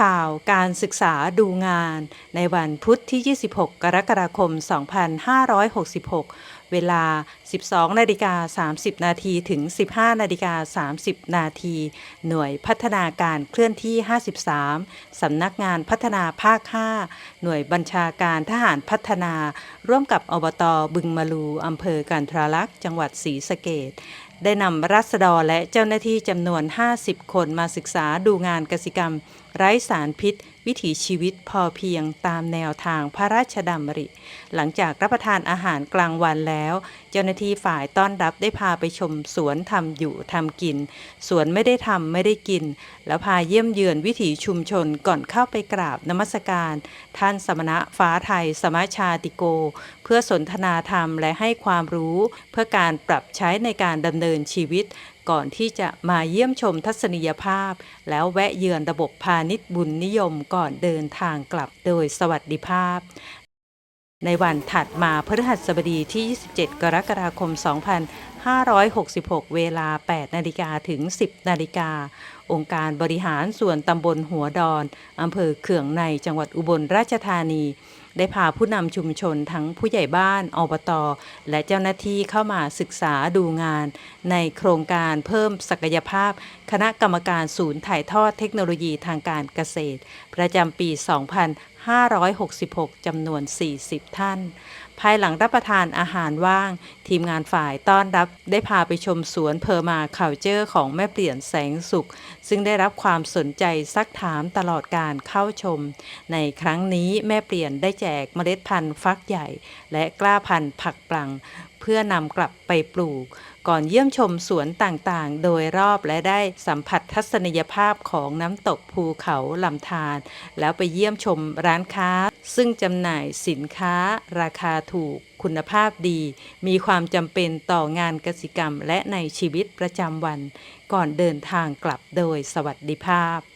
ข่าวการศึกษาดูงานในวันพุธที่ 26 กรกฎาคม 2566 เวลา 12 นาฬิกา 30 นาทีถึง 15 นาฬิกา 30 นาที หน่วยพัฒนาการเคลื่อนที่ 53 สำนักงานพัฒนาภาค 5 หน่วยบัญชาการทหารพัฒนา ร่วมกับอบตบึงมาลูอำเภอกันทรลักษ์ จังหวัดศรีสะเกษ ได้นำรัษฎรและเจ้าหน้าที่จำนวน 50 คนมาศึกษาดูงานกสิกรรม ไร้สารพิษ วิถีชีวิตพอเพียงตามแนวทางพระราชดำริ หลังจากรับประทานอาหารกลางวันแล้ว เจ้าหน้าที่ฝ่ายต้อนรับได้พาไปชมสวนทำอยู่ทำกิน สวนไม่ได้ทำไม่ได้กิน แล้วพาเยี่ยมเยือนวิถีชุมชนก่อนเข้าไปกราบนมัสการ ท่านสมณะฟ้าไทยสมชาติโก เพื่อสนทนาธรรมและให้ความรู้ เพื่อการปรับใช้ในการดำเนินชีวิต ก่อนที่จะมาเยี่ยมชมทัศนียภาพ แล้วแวะเยือนระบบพาณิชย์บุญนิยมก่อนเดินทางกลับโดยสวัสดิภาพ ในวันถัดมาพฤหัสบดีที่ 27 กรกฎาคม 2566 เวลา 8 นาฬิกาถึง 10 นาฬิกา องค์การบริหารส่วนตำบลหัวดอนอำเภอเขื่องในจังหวัดอุบลราชธานี ได้พาผู้นำชุมชนทั้งผู้ใหญ่บ้านอบตและเจ้าหน้าที่เข้ามาศึกษาดูงาน ในโครงการเพิ่มศักยภาพ คณะกรรมการศูนย์ถ่ายทอดเทคโนโลยีทางการเกษตร ประจำปี 2566 จำนวน 40 ท่านภายหลังรับประทานอาหารว่าง ทีมงานฝ่ายต้อนรับได้พาไปชมสวนเพอร์มาเคาเจอร์ของแม่เปลี่ยนแสงสุข ซึ่งได้รับความสนใจซักถามตลอดการเข้าชม ในครั้งนี้แม่เปลี่ยนได้แจกเมล็ดพันธุ์ฟักใหญ่ และกล้าพันธุ์ผักปลัง เพื่อนำกลับไปปลูก ก่อนเยี่ยมชมสวนต่างๆ โดยรอบและได้สัมผัสทัศนียภาพของน้ำตกภูเขาลำธารแล้วไปเยี่ยมชมร้านค้า ซึ่งจำหน่ายสินค้าราคาถูก คุณภาพดี มีความจำเป็นต่องานกสิกรรมและในชีวิตประจำวัน ก่อนเดินทางกลับโดยสวัสดิภาพ